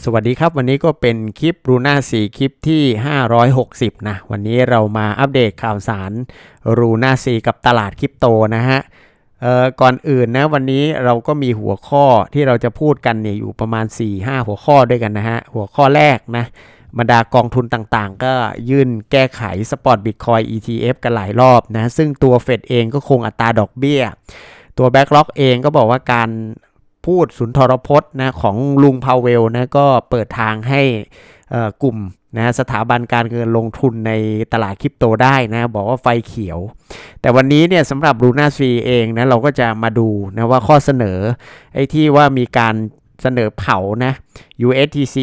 สวัสดีครับ วันนี้ก็เป็นคลิปรูน่าสีคลิปที่ 560 นะ วันนี้เรามาอัปเดตข่าวสารรูน่าสีกับตลาดคริปโตนะฮะก่อนอื่นนะวันนี้เราก็มีหัวข้อที่เราจะพูดกันเนี่ยอยู่ประมาณ 4-5 หัวข้อด้วยกันนะฮะ หัวข้อแรกนะบรรดากองทุนต่างๆ ก็ยื่นแก้ไขสปอร์ตบิตคอย ETF กันหลายรอบนะ ซึ่งตัวเฟดเองก็คงอัตราดอกเบี้ย ตัวแบ็กล็อกเองก็บอกว่าการ พูดสุนทรพจน์นะของลุงพาวเวลนะก็เปิดทางให้กลุ่มนะสถาบันการเงินลงทุนในตลาดคริปโตได้นะบอกว่าไฟเขียว แต่วันนี้เนี่ยสำหรับลูน่าซีเองนะเราก็จะมาดูนะว่าข้อเสนอไอ้ที่ว่ามีการเสนอเผานะ USDC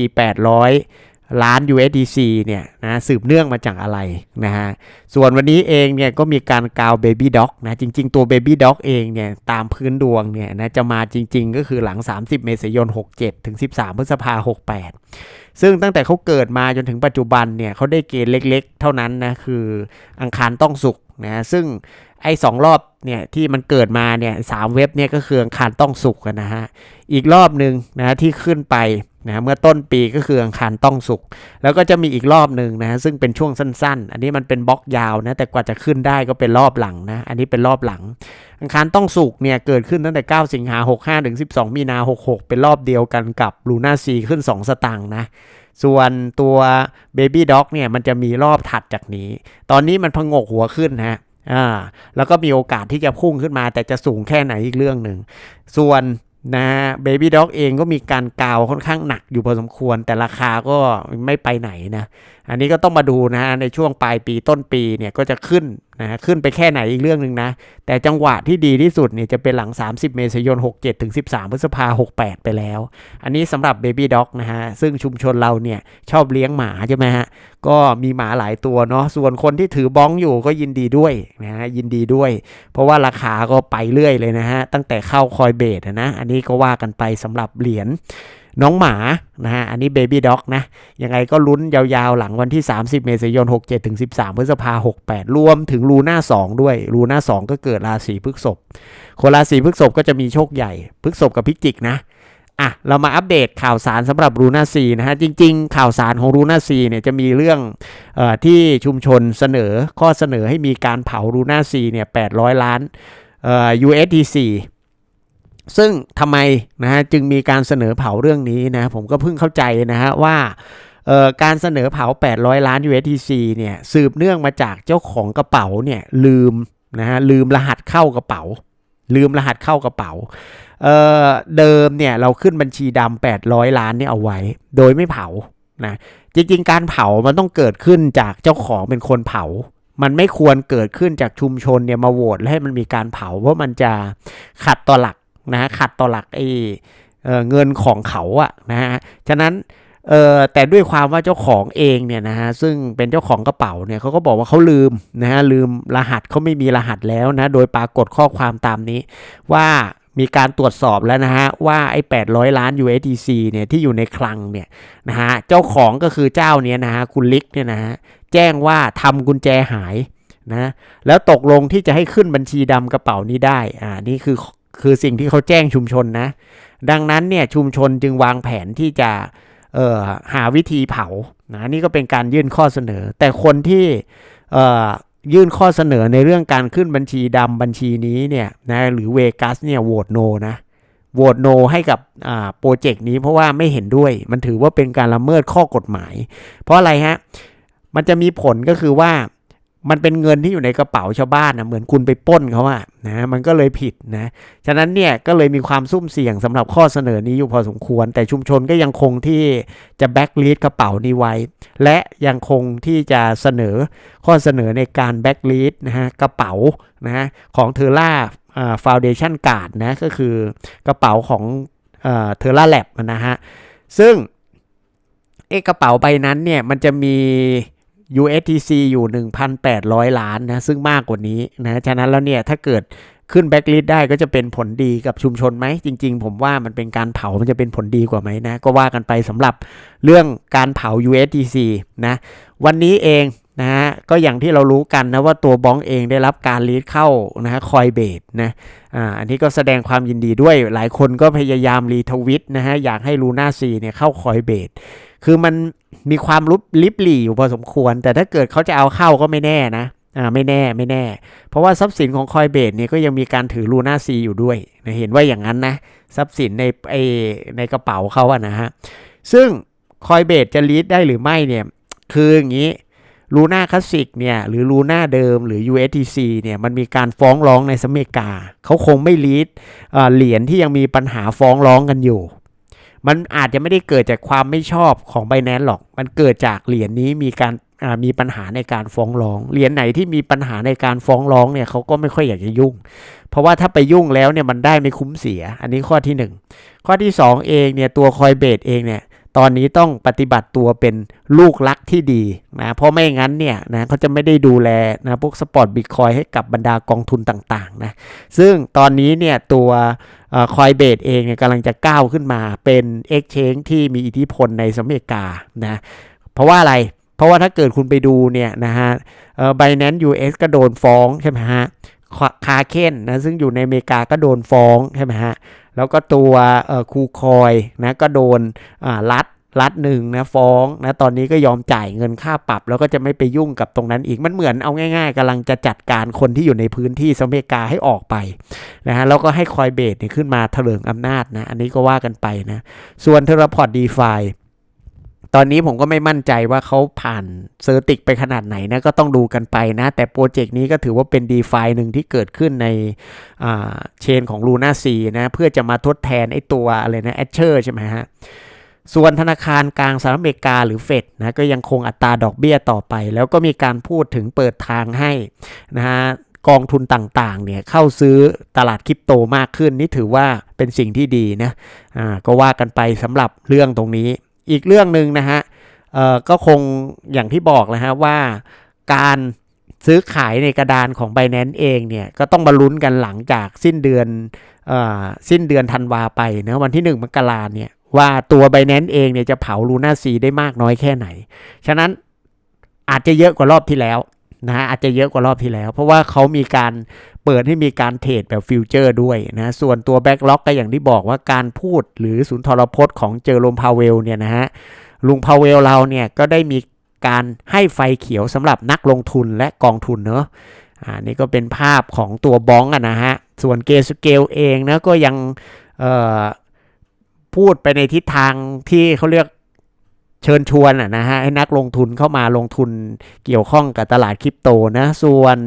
800 ล้าน USDC เนี่ยนะสืบเนื่องมาจากอะไรนะฮะ ส่วนวันนี้เองเนี่ยก็มีการกาว Baby Dog นะจริง ๆ ตัว Baby Dog เองเนี่ยตามพื้นดวงเนี่ยนะจะมาจริง ๆ ก็คือหลัง 30 เมษายน 67 ถึง 13 พฤษภา68 ซึ่งตั้งแต่เขาเกิดมาจนถึงปัจจุบันเนี่ยเขาได้เกณฑ์เล็ก ๆ เท่านั้นนะคืออังคารต้องสุก นะซึ่งไอ้สองรอบเนี่ยที่มันเกิดมาเนี่ยสามเว็บเนี่ยก็คืออังคารต้องสุกนะฮะอีกรอบหนึ่งนะที่ขึ้นไปนะเมื่อต้นปีก็คืออังคารต้องสุกแล้วก็จะมีอีกรอบหนึ่งนะซึ่งเป็นช่วงสั้น ๆ อันนี้มันเป็นบล็อกยาวนะแต่กว่าจะขึ้นได้ก็เป็นรอบหลังนะอันนี้เป็นรอบหลัง อังคารต้องสุกเนี่ยเกิดขึ้นตั้งแต่ 9 สิงหา65ถึง12 มีนา66 เป็นรอบเดียวกันกับลูน่าซีขึ้น 2 สตางค์นะ ส่วนตัว Baby Dog เนี่ยมันจะมีรอบถัดจากนี้ ตอนนี้มันพงกหัวขึ้นนะฮะอ่าแล้วก็มีโอกาสที่จะพุ่งขึ้นมา แต่จะสูงแค่ไหนอีกเรื่องหนึ่ง ส่วนนะเบบี้ด็อกเองก็มีการกาวค่อนข้างหนักอยู่พอสมควร แต่ราคาก็ไม่ไปไหนนะ อันนี้ก็ต้องมาดูนะในช่วงปลายปีต้นปีเนี่ยก็จะขึ้นนะขึ้นไปแค่ไหนอีกเรื่องหนึ่งนะ แต่จังหวะที่ดีที่สุดเนี่ยจะเป็นหลัง 30 เมษายน 67 ถึง 13 พฤษภา 68 ไปแล้ว อันนี้สำหรับ Baby Dog นะฮะ ซึ่งชุมชนเราเนี่ยชอบเลี้ยงหมาใช่ไหมฮะ ก็มีหมาหลายตัวเนาะส่วนคนที่ถือบ้องอยู่ก็ยินดีด้วยนะฮะยินดีด้วย เพราะว่าราคาก็ไปเรื่อยเลยนะฮะ ตั้งแต่เข้าคอยเบสนะ อันนี้ก็ว่ากันไปสำหรับเหรียญ น้องหมานะฮะอันนี้ Baby Dog นะยังไงก็ลุ้นยาวๆหลังวันที่ 30 เมษายน 67ถึง13 พฤษภา68รวมถึงลูน่า2ด้วยลูน่า2 ก็เกิดราศีพฤษภคนราศีพฤษภก็จะมีโชคใหญ่พฤษภกับพิจิกนะอะเรามาอัปเดตข่าวสารสำหรับรูน่าซีนะฮะจริง ๆ ข่าวสารของรูน่าซีเนี่ยจะมีเรื่องเออที่ชุมชนเสนอข้อเสนอให้มีการเผารูน่าซีเนี่ย800 ล้านเอ่อ USDC ซึ่งทำไมนะฮะจึงมีการเสนอเผาเรื่องนี้นะผมก็เพิ่งเข้าใจนะฮะว่าการเสนอเผา 800 ล้าน USDC เนี่ยสืบเนื่องมาจากเจ้าของกระเป๋าเนี่ยลืมนะฮะลืมรหัสเข้ากระเป๋า ลืมรหัสเข้ากระเป๋าเเดิมเนี่ยเราขึ้นบัญชีดำ800 ล้านเนี่ยเอาไว้ โดยไม่เผานะจริงๆ การเผามันต้องเกิดขึ้นจากเจ้าของเป็นคนเผา มันไม่ควรเกิดขึ้นจากชุมชนเนี่ยมาโหวตแล้วให้มันมีการเผาเพราะมันจะขัดต่อหลัก นะขัดต่อหลักไอเออเงินของเขาอะนะฮะฉะนั้นเออแต่ด้วยความว่าเจ้าของเองเนี่ยนะฮะซึ่งเป็นเจ้าของกระเป๋าเนี่ยเขาก็บอกว่าเขาลืมนะฮะลืมรหัสเขาไม่มีรหัสแล้วนะโดยปรากฏข้อความตามนี้ว่ามีการตรวจสอบแล้วนะฮะว่าไอ้ 800 ล้าน USDC เนี่ยที่อยู่ในคลังเนี่ยนะฮะเจ้าของก็คือเจ้าเนี้ยนะฮะคุณลิกเนี่ยนะฮะแจ้งว่าทำกุญแจหายนะแล้วตกลงที่จะให้ขึ้นบัญชีดำกระเป๋านี้ได้อ่านี่คือ คือสิ่งที่เขาแจ้งชุมชนนะ ดังนั้นเนี่ยชุมชนจึงวางแผนที่จะเอ่อหาวิธีเผานะนี่ก็เป็นการยื่นข้อเสนอ แต่คนที่เอ่อยื่นข้อเสนอในเรื่องการขึ้นบัญชีดำบัญชีนี้เนี่ยนะหรือเวกัสเนี่ยโหวตโนนะโหวตโนให้กับอ่าโปรเจกต์นี้เพราะว่าไม่เห็นด้วย มันถือว่าเป็นการละเมิดข้อกฎหมาย เพราะอะไรฮะ มันจะมีผลก็คือว่า มันเป็นเงินที่อยู่ในกระเป๋าชาวบ้านนะเหมือนคุณไปป้นเขาอะนะมันก็เลยผิดนะฉะนั้นเนี่ยก็เลยมีความซุ่มเสี่ยงสำหรับข้อเสนอนี้อยู่พอสมควร แต่ชุมชนก็ยังคงที่จะแบ็กลิสกระเป๋านี้ไว้ และยังคงที่จะเสนอข้อเสนอในการแบ็กลิสนะฮะกระเป๋านะฮะของเทอร่าฟาวเดชั่นการ์ดนะก็คือกระเป๋าของเทอร่าแลบนะฮะซึ่งเอกระเป๋าใบนั้นเนี่ยมันจะมี USTC อยู่ 1,800 ล้านนะซึ่งมากกว่านี้นะฉะนั้นแล้วเนี่ยถ้าเกิดขึ้นแบ็กลิสได้ก็จะเป็นผลดีกับชุมชนไหม จริง ๆ ผมว่ามันเป็นการเผา มันจะเป็นผลดีกว่าไหมนะ ก็ว่ากันไปสำหรับเรื่องการเผา USDC นะ วันนี้เอง นะฮะก็อย่างที่เรารู้กันนะว่าตัวบ้องเองได้รับการลีดเข้านะฮะคอยเบดนะอ่าอันนี้ก็แสดงความยินดีด้วยหลายคนก็พยายามรีทวิตนะฮะอยากให้ลูน่าซีเนี่ยเข้าคอยเบดคือมันมีความลุบลิบหลี่อยู่พอสมควร แต่ถ้าเกิดเขาจะเอาเข้าก็ไม่แน่นะอ่าไม่แน่ไม่แน่ เพราะว่าทรัพย์สินของคอยเบดเนี่ยก็ยังมีการถือลูน่าซีอยู่ด้วยนะเห็นว่าอย่างนั้นนะทรัพย์สินในไอในกระเป๋าเขาอะนะฮะซึ่งคอยเบดจะลีดได้หรือไม่เนี่ยคืออย่างนี้ ลูน่าคลาสสิกเนี่ยหรือลูน่าเดิมหรือ USTC เนี่ยมันมีการฟ้องร้องในสหรัฐอเมริกา เขาคงไม่ลีดเอ่อเหรียญที่ยังมีปัญหาฟ้องร้องกันอยู่ มันอาจจะไม่ได้เกิดจากความไม่ชอบของ b บ n a n c e หรอก มันเกิดจากเหรียญนี้มีการมีปัญหาในการฟ้องร้อง เหรียญไหนที่มีปัญหาในการฟ้องร้องเนี่ยเขาก็ไม่ค่อยอยากจะยุ่ง เพราะว่าถ้าไปยุ่งแล้วเนี่ยมันได้ไม่คุ้มเสีย อันนี้ข้อที่หนึ่งข้อที่สองเองเนี่ยตัวคอยเบดเองเนี่ย ตอนนี้ต้องปฏิบัติตัวเป็นลูกรักที่ดีนะเพราะไม่งั้นเนี่ยนะเขาจะไม่ได้ดูแลนะพวกสปอร์ตบิตคอยให้กับบรรดากองทุนต่างๆนะซึ่งตอนนี้เนี่ยตัวคอยเบดเองเนี่ยกำลังจะก้าวขึ้นมาเป็น Exchange ที่มีอิทธิพลในสหรัฐอเมริกานะเพราะว่าอะไรเพราะว่าถ้าเกิดคุณไปดูเนี่ยนะฮะเอ่อ Binance US ก็โดนฟ้องใช่ไหมฮะคาเคนนะซึ่งอยู่ในอเมริกาก็โดนฟ้องใช่ไหมฮะ แล้วก็ตัวครูคอยนะก็โดนรัดรัดหนึ่งนะฟ้องนะตอนนี้ก็ยอมจ่ายเงินค่าปรับ แล้วก็จะไม่ไปยุ่งกับตรงนั้นอีกมันเหมือนเอาง่ายๆกำลังจะจัดการคนที่อยู่ในพื้นที่สหรัฐอเมริกาให้ออกไปนะฮะแล้วก็ให้คอยเบสเนี่ยขึ้นมาเถลิงอำนาจนะอันนี้ก็ว่ากันไปนะส่วนเทเลพอร์ตดีฟา ตอนนี้ผมก็ไม่มั่นใจว่าเขาผ่านเซอร์ติกไปขนาดไหนนะ ก็ต้องดูกันไปนะ แต่โปรเจกต์นี้ก็ถือว่าเป็น d e f าหนึ่งที่เกิดขึ้นในเชนของ Luna C นะ เพื่อจะมาทดแทนไอตัวอะไรนะ a อ c h e r ใช่ไหมฮะส่วนธนาคารกลางสหรัฐอเมริกาหรือเฟดนะก็ยังคงอัตราดอกเบี้ยต่อไป แล้วก็มีการพูดถึงเปิดทางให้นะฮะกองทุนต่างๆเนี่ยเข้าซื้อตลาดคริปโตมากขึ้น นี่ถือว่าเป็นสิ่งที่ดีนะอ่าก็ว่ากันไปสำหรับเรื่องตรงนี้ อีกเรื่องหนึ่งนะฮะก็คงอย่างที่บอกนะฮะว่าการซื้อขายในกระดานของ b บ n a n c e เองเนี่ยก็ต้องมาลุ้นกันหลังจากสิ้นเดือนออสิ้นเดือนธันวาไปนะวันที่ 1 มกราเนี่ยว่าตัว b บ n a n c e เองเนี่ยจะเผาลูน่าซีได้มากน้อยแค่ไหน ฉะนั้นอาจจะเยอะกว่ารอบที่แล้วนะฮะอาจจะเยอะกว่ารอบที่แล้ว เพราะว่าเขามีการเปิดให้มีการเทรดแบบฟิวเจอร์ด้วยนะส่วนตัวแบ็กล็อกก็อย่างที่บอกว่าการพูดหรือสุนทรพจน์ของเจอโรมพาเวลเนี่ยนะฮะลุงพาเวลเราเนี่ยก็ได้มีการให้ไฟเขียวสำหรับนักลงทุนและกองทุนเนอะอ่านี่ก็เป็นภาพของตัวบ้องอะนะฮะส่วนเกสเกลเองนะก็ยังพูดไปในทิศทางที่เขาเรียก เชิญชวนนะฮะให้นักลงทุนเข้ามาลงทุนเกี่ยวข้องกับตลาดคริปโตนะ ส่วน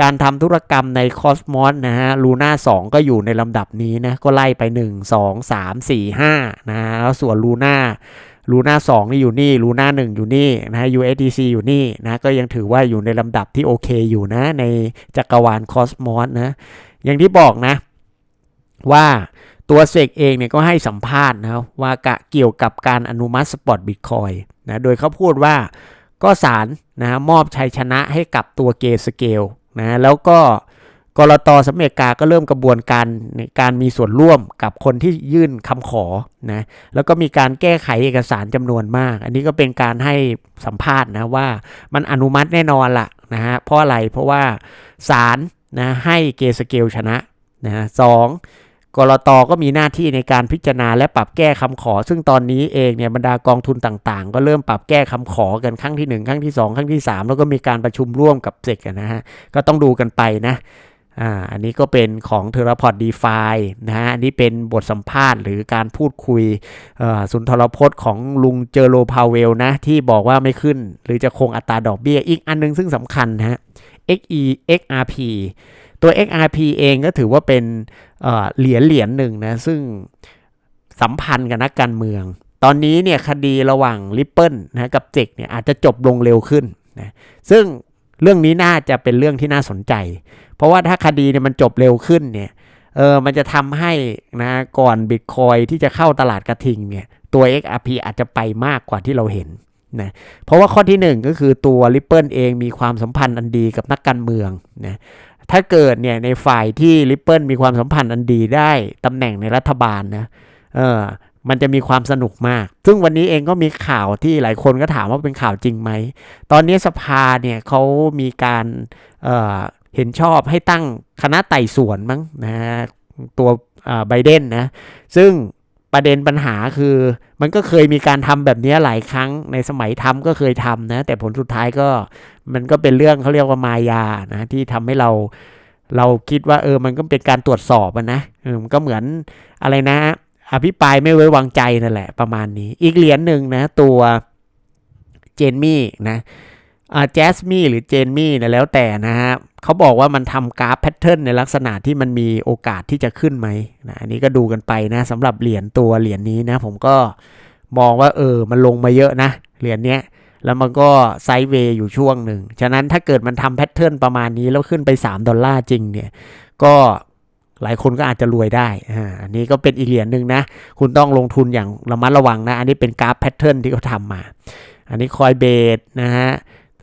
การทำธุรกรรมในคอสมอสนะฮะลูน่า2ก็อยู่ในลำดับนี้นะ ก็ไล่ไป 1 2 3 4 5นะแล้วส่วนลูน่าลูน่า2นี่อยู่นี่ลูน่า1อยู่นี่นะฮะ USDC อยู่นี่นะก็ยังถือว่าอยู่ในลำดับที่โอเคอยู่นะ ในจักรวาลคอสมอสนะ อย่างที่บอกนะว่า ตัวเซกเองเนี่ยก็ให้สัมภาษณ์นะว่ากะเกี่ยวกับการอนุมัติสปอร์ตบิตคอยนะโดยเขาพูดว่าก็สารนะมอบชัยชนะให้กับตัวเกสเกลนะแล้วก็กรตสหรัฐอเมริกาก็เริ่มกระบวนการในการมีส่วนร่วมกับคนที่ยื่นคำขอนะแล้วก็มีการแก้ไขเอกสารจำนวนมาก อันนี้ก็เป็นการให้สัมภาษณ์นะว่ามันอนุมัติแน่นอนละนะฮะเพราะอะไรเพราะว่าศาลนะให้เกสเกลชนะนะสอง กรตก็มีหน้าที่ในการพิจารณาและปรับแก้คำขอ ซึ่งตอนนี้เองเนี่ยบรรดากองทุนต่างๆ ก็เริ่มปรับแก้คำขอกันครั้งที่ 1 ครั้งที่ 2 ครั้งที่ 3 แล้วก็มีการประชุมร่วมกับเซกนะฮะก็ต้องดูกันไปนะอ่าอันนี้ก็เป็นของเทเลพอร์ตดีฟานะฮะอันนี้เป็นบทสัมภาษณ์หรือการพูดคุยสุนทรพจน์ของลุงเจอโรพาเวลนะ ที่บอกว่าไม่ขึ้น หรือจะคงอัตราดอกเบี้ยอีกอันนึงซึ่งสำคัญนะฮะ XE XRP ตัว XRP เองก็ถือว่าเป็นเหรียญเหรียญหนึ่งนะ ซึ่งสัมพันธ์กับนักการเมือง ตอนนี้เนี่ยคดีระหว่างลิปเปิลนะกับเจกเนี่ยอาจจะจบลงเร็วขึ้นนะซึ่งเรื่องนี้น่าจะเป็นเรื่องที่น่าสนใจ เพราะว่าถ้าคดีเนี่ยมันจบเร็วขึ้นเนี่ยเออมันจะทำให้นะก่อนบิตคอยที่จะเข้าตลาดกระทิงเนี่ยตัว XRP อาจจะไปมากกว่าที่เราเห็นนะเพราะว่าข้อที่ 1 ก็คือตัว Ripple เองมีความสัมพันธ์อันดีกับนักการเมืองนะ ถ้าเกิดเนี่ยในฝ่ายที่ Ripple มีความสัมพันธ์อันดีได้ตำแหน่งในรัฐบาลนะเออมันจะมีความสนุกมาก ซึ่งวันนี้เองก็มีข่าวที่หลายคนก็ถามว่าเป็นข่าวจริงไหม ตอนนี้สภาเนี่ยเขามีการเอ่อเห็นชอบให้ตั้งคณะไต่สวนมั้งนะตัวไบเดนนะ ซึ่ง ประเด็นปัญหาคือ มันก็เคยมีการทำแบบนี้หลายครั้งในสมัยทำก็เคยทำนะ แต่ผลสุดท้ายก็มันก็เป็นเรื่องเขาเรียกว่ามายานะที่ทำให้เราเราคิดว่าเออมันก็เป็นการตรวจสอบนะเออมันก็เหมือนอะไรนะ อภิปรายไม่ไว้วางใจนั่นแหละประมาณนี้ อีกเหรียญหนึ่งนะตัวเจนมี่นะอ่าแจสมี่หรือเจนมี่นะแล้วแต่นะฮะ เขาบอกว่ามันทำกราฟแพทเทิร์นในลักษณะที่มันมีโอกาสที่จะขึ้นไหมนะอันนี้ก็ดูกันไปนะสำหรับเหรียญตัวเหรียญนี้นะ ผมก็มองว่าเออมันลงมาเยอะนะเหรียญเนี้ยแล้วมันก็ไซด์เวย์อยู่ช่วงหนึ่ง ฉะนั้นถ้าเกิดมันทำแพทเทิร์นประมาณนี้แล้วขึ้นไป 3 ดอลลาร์จริงเนี่ย ก็หลายคนก็อาจจะรวยได้ อ่า อันนี้ก็เป็นอีกเหรียญหนึ่งนะ คุณต้องลงทุนอย่างระมัดระวังนะ อันนี้เป็นกราฟแพทเทิร์นที่เขาทำมา อันนี้คอยเบสนะฮะ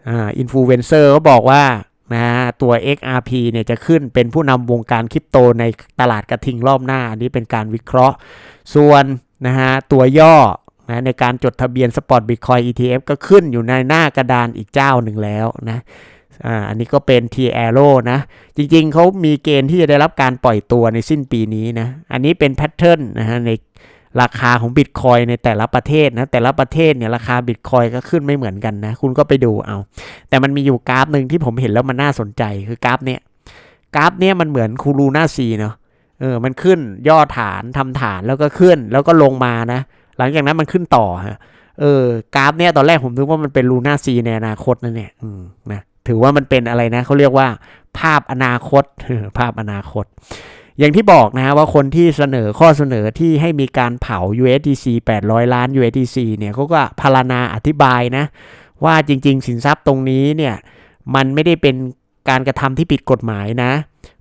อ่า อินฟลูเอนเซอร์ก็บอกว่า นะฮะตัว XRP เนี่ยจะขึ้นเป็นผู้นำวงการคริปโตในตลาดกระทิงรอบหน้า อันนี้เป็นการวิเคราะห์ ส่วนนะฮะตัวย่อนะในการจดทะเบียนสปอตบิตคอย ETF ก็ขึ้นอยู่ในหน้ากระดานอีกเจ้าหนึ่งแล้วนะอ่าอันนี้ก็เป็น T Arrow นะ จริงๆ เขามีเกณฑ์ที่จะได้รับการปล่อยตัวในสิ้นปีนี้นะ อันนี้เป็นแพทเทิร์นนะฮะใน ราคาของบิตคอยในแต่ละประเทศนะแต่ละประเทศเนี่ยราคาบิตคอยก็ขึ้นไม่เหมือนกันนะ คุณก็ไปดูเอาแต่มันมีอยู่กราฟหนึ่งที่ผมเห็นแล้วมันน่าสนใจคือกราฟเนี่ยกราฟเนี่ยมันเหมือนคูรูน่าซีเนาะเออมันขึ้นย่อฐานทำฐานแล้วก็ขึ้นแล้วก็ลงมานะ หลังจากนั้นมันขึ้นต่อฮะเออกราฟเนี่ยตอนแรกผมนึกว่ามันเป็นลูน่าซีในอนาคตนะเนี่ยอืมนะถือว่ามันเป็นอะไรนะเขาเรียกว่า ภาพอนาคตภาพอนาคต อย่างที่บอกนะฮะว่าคนที่เสนอข้อเสนอที่ให้มีการเผา USDC 800 ล้าน USDC เนี่ยเขาก็พารณนาอธิบายนะ ว่าจริง ๆ สินทรัพย์ตรงนี้เนี่ยมันไม่ได้เป็นการกระทำที่ผิดกฎหมายนะ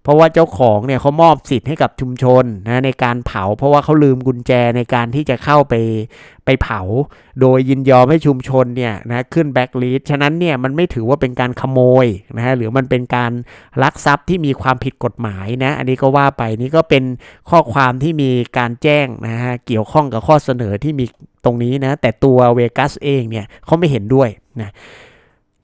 เพราะว่าเจ้าของเนี่ยเขามอบสิทธิ์ให้กับชุมชนนะในการเผา เพราะว่าเขาลืมกุญแจในการที่จะเข้าไปไปเผา โดยยินยอมให้ชุมชนเนี่ยนะขึ้นแบ็กลิสฉะนั้นเนี่ยมันไม่ถือว่าเป็นการขโมยนะฮะหรือมันเป็นการลักทรัพย์ที่มีความผิดกฎหมายนะอันนี้ก็ว่าไปนี่ก็เป็นข้อความที่มีการแจ้งนะฮะเกี่ยวข้องกับข้อเสนอที่มีตรงนี้นะแต่ตัวเวกัสเองเนี่ยเขาไม่เห็นด้วยนะ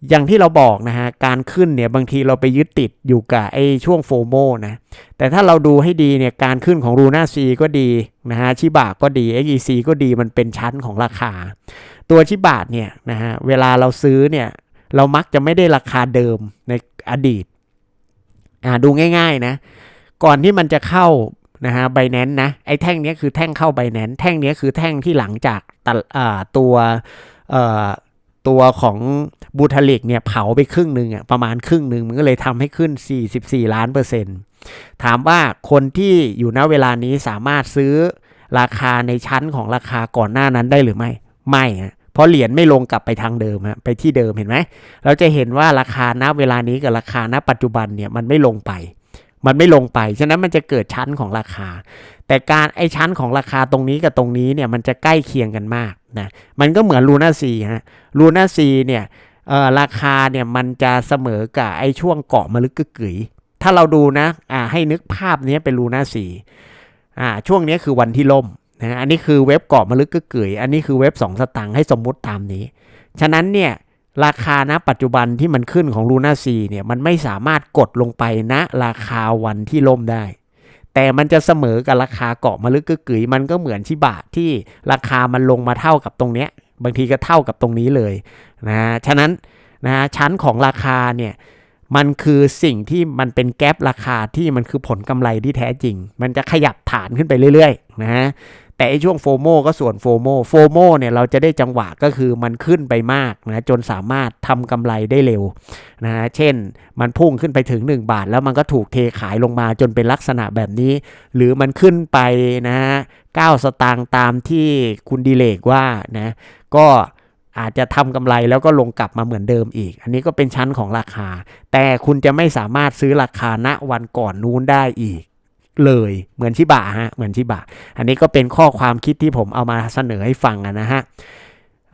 อย่างที่เราบอกนะฮะการขึ้นเนี่ยบางทีเราไปยึดติดอยู่กับไอ้ช่วงโฟโมนะแต่ถ้าเราดูให้ดีเนี่ยการขึ้นของรูน่าซีก็ดีนะฮะชิบะก็ดี XEC ก็ดีมันเป็นชั้นของราคา ตัวชิบะเนี่ยนะฮะเวลาเราซื้อเนี่ยเรามักจะไม่ได้ราคาเดิมในอดีตอ่าดูง่ายๆนะก่อนที่มันจะเข้านะฮะไบแนนนะไอ้แท่งนี้คือแท่งเข้าไบแนนแท่งนี้คือแท่งที่หลังจากตะอ่าตัวเอ่อ ตัวของบูทาลิกเนี่ยเผาไปครึ่งหนึ่งอะประมาณครึ่งหนึ่งมันก็เลยทำให้ขึ้น 44 ล้านเปอร์เซ็นต์ถามว่าคนที่อยู่ณเวลานี้สามารถซื้อราคาในชั้นของราคาก่อนหน้านั้นได้หรือไม่ ไม่ฮะเพราะเหรียญไม่ลงกลับไปทางเดิมฮะไปที่เดิมเห็นไหม เราจะเห็นว่าราคาณเวลานี้กับราคาณปัจจุบันเนี่ยมันไม่ลงไป มันไม่ลงไป ฉะนั้นมันจะเกิดชั้นของราคา แต่การไอชั้นของราคาตรงนี้กับตรงนี้เนี่ยมันจะใกล้เคียงกันมากนะ มันก็เหมือนลูน่าซีฮะ ลูน่าซีเนี่ยเออราคาเนี่ยมันจะเสมอกับไอ้ช่วงเกาะมลึกกึก๋ยถ้าเราดูนะอ่าให้นึกภาพนี้เป็นลูน่าซีอ่าช่วงนี้คือวันที่ล่มนะอันนี้คือเว็บเกาะมลึกกึก๋ยอันนี้คือเว็บสองสตังค์ให้สมมุติตามนี้ ฉะนั้นเนี่ย ราคาณปัจจุบันที่มันขึ้นของลูน่าซีเนี่ยมันไม่สามารถกดลงไปณราคาวันที่ล่มได้ แต่มันจะเสมอกับราคาเกาะมะลึกกึกกึ๋ยมันก็เหมือนชิบะที่ราคามันลงมาเท่ากับตรงเนี้ยบางทีก็เท่ากับตรงนี้เลยนะฉะนั้นนะชั้นของราคาเนี่ยมันคือสิ่งที่มันเป็นแกลบราคาที่มันคือผลกำไรที่แท้จริง มันจะขยับฐานขึ้นไปเรื่อยๆนะ แต่ไอช่วงโฟโมก็ส่วนโฟโมโฟโมเนี่ยเราจะได้จังหวะก็คือมันขึ้นไปมากนะจนสามารถทำกำไรได้เร็วนะเช่นมันพุ่งขึ้นไปถึง 1 บาท แล้วมันก็ถูกเทขายลงมาจนเป็นลักษณะแบบนี้ หรือมันขึ้นไปนะ9สตางค์ตามที่คุณดีเลกว่านะก็อาจจะทำกำไรแล้วก็ลงกลับมาเหมือนเดิมอีก อันนี้ก็เป็นชั้นของราคา แต่คุณจะไม่สามารถซื้อราคาณวันก่อนนู้นได้อีก เลยเหมือนชิบะฮะเหมือนชิบะอันนี้ก็เป็นข้อความคิดที่ผมเอามาเสนอให้ฟังนะฮะ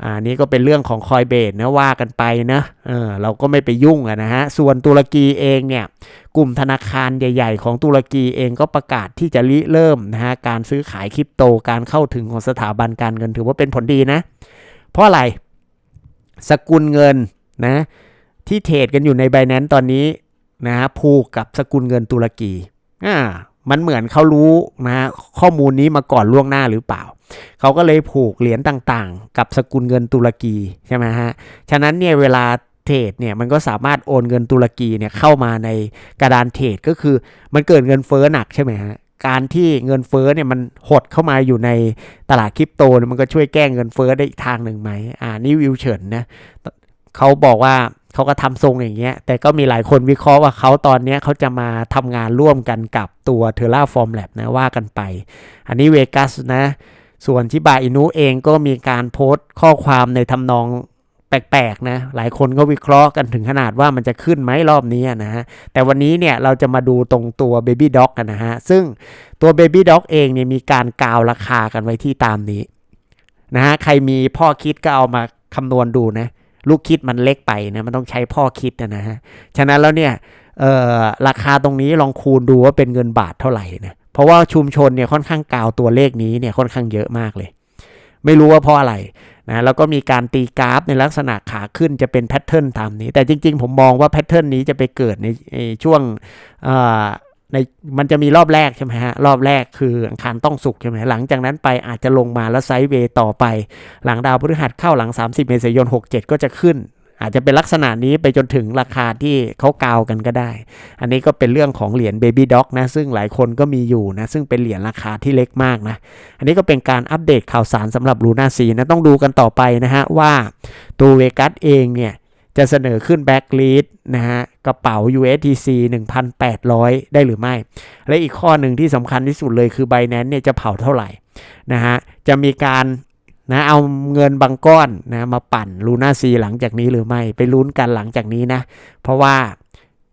อ่านี่ก็เป็นเรื่องของคอยเบสนะว่ากันไปนะเออเราก็ไม่ไปยุ่งนะฮะส่วนตุรกีเองเนี่ยกลุ่มธนาคารใหญ่ๆ ของตุรกีเองก็ประกาศที่จะริเริ่มนะฮะการซื้อขายคริปโตการเข้าถึงของสถาบันการเงินถือว่าเป็นผลดีนะ เพราะอะไรสกุลเงินนะที่เทรดกันอยู่ใน b บ n a n c e ตอนนี้นะฮะผูกกับสกุลเงินตุรกีอ่า มันเหมือนเขารู้นะฮะข้อมูลนี้มาก่อนล่วงหน้าหรือเปล่า เขาก็เลยผูกเหรียญต่างๆ กับสกุลเงินตุรกีใช่ไหมฮะ ฉะนั้นเนี่ยเวลาเทรดเนี่ยมันก็สามารถโอนเงินตุรกีเนี่ยเข้ามาในกระดานเทรดก็คือมันเกิดเงินเฟ้อหนักใช่ไหมฮะการที่เงินเฟ้อเนี่ยมันหดเข้ามาอยู่ในตลาดคริปโตเนี่ยมันก็ช่วยแก้เงินเฟ้อได้อีกทางหนึ่งไหมอ่านี่วิวเฉินนะเขาบอกว่า เขาก็ทำทรงอย่างเงี้ย แต่ก็มีหลายคนวิเคราะห์ว่าเขาตอนเนี้ยเขาจะมาทำงานร่วมกันกับตัว Terraform Lab นะว่ากันไป อันนี้เวกัสนะ ส่วนชิบาอินุเองก็มีการโพสต์ข้อความในทำนองแปลกๆนะ หลายคนก็วิเคราะห์กันถึงขนาดว่ามันจะขึ้นไหมรอบนี้นะฮะ แต่วันนี้เนี่ยเราจะมาดูตรงตัว Baby Dog กันนะฮะ ซึ่งตัว Baby Dog เองเนี่ยมีการกาวราคากันไว้ที่ตามนี้นะฮะ ใครมีพ่อคิดก็เอามาคำนวณดูนะ ลูกคิดมันเล็กไปนะมันต้องใช้พ่อคิดนะฮะฉะนั้นแล้วเนี่ยเออราคาตรงนี้ลองคูณดูว่าเป็นเงินบาทเท่าไหร่นะเพราะว่าชุมชนเนี่ยค่อนข้างกาวตัวเลขนี้เนี่ยค่อนข้างเยอะมากเลย ไม่รู้ว่าเพราะอะไรนะแล้วก็มีการตีกราฟในลักษณะขาขึ้นจะเป็นแพทเทิร์นตามนี้ แต่จริง ๆ ผมมองว่าแพทเทิร์นนี้จะไปเกิดในช่วง ในมันจะมีรอบแรกใช่ไหมฮะรอบแรกคืออังคารต้องสุกใช่ไหมหลังจากนั้นไปอาจจะลงมาแล้วไซด์เวย์ต่อไป หลังดาวพฤหัสเข้าหลัง 30 เมษายน 67 ก็จะขึ้น อาจจะเป็นลักษณะนี้ไปจนถึงราคาที่เขากาวกันก็ได้ อันนี้ก็เป็นเรื่องของเหรียญ Baby Dog นะ ซึ่งหลายคนก็มีอยู่นะ ซึ่งเป็นเหรียญราคาที่เล็กมากนะ อันนี้ก็เป็นการอัปเดตข่าวสารสำหรับ Luna C นะต้องดูกันต่อไปนะฮะว่าตัวเวกัสเองเนี่ย จะเสนอขึ้นแบ็กลีดนะฮะกระเป๋า USDC 1,800 ได้หรือไม่ และอีกข้อหนึ่งที่สำคัญที่สุดเลยคือ Binance เนี่ยจะเผาเท่าไหร่นะฮะจะมีการนะเอาเงินบางก้อนนะมาปั่นลูน่าซีหลังจากนี้หรือไม่ ไปลุ้นกันหลังจากนี้นะ เพราะว่า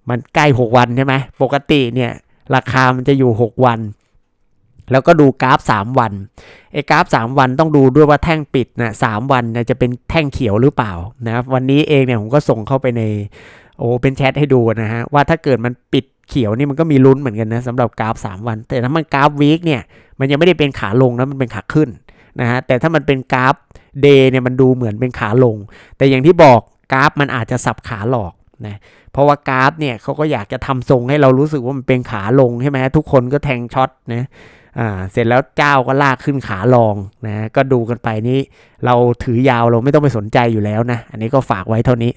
มันใกล้ 6 วันใช่ไหมปกติเนี่ยราคามันจะอยู่ 6 วัน แล้วก็ดูกราฟ 3 วันไอ้กราฟ 3 วันต้องดูด้วยว่าแท่งปิดนะสวันนะจะเป็นแท่งเขียวหรือเปล่านะครับวันนี้เองเนี่ยผมก็ส่งเข้าไปในโอ้เป็นแชทให้ดูนะฮะว่าถ้าเกิดมันปิดเขียวนี่มันก็มีลุ้นเหมือนกันนะสำหรับกราฟ 3 วัน แต่ถ้ามันกราฟวีคเนี่ยมันยังไม่ได้เป็นขาลงนะมันเป็นขาขึ้นนะฮะแต่ถ้ามันเป็นกราฟเดย์เนี่ยมันดูเหมือนเป็นขาลง แต่อย่างที่บอกกราฟมันอาจจะสับขาหลอกนะเพราะว่ากราฟเนี่ยเขาก็อยากจะทำทรงให้เรารู้สึกว่ามันเป็นขาลงใช่ไหมทุกคนก็แทงช็อตนะ อ่าเสร็จแล้วเจ้าก็ลากขึ้นขาลองนะก็ดูกันไปนี่เราถือยาวเราไม่ต้องไปสนใจอยู่แล้วนะ อันนี้ก็ฝากไว้เท่านี้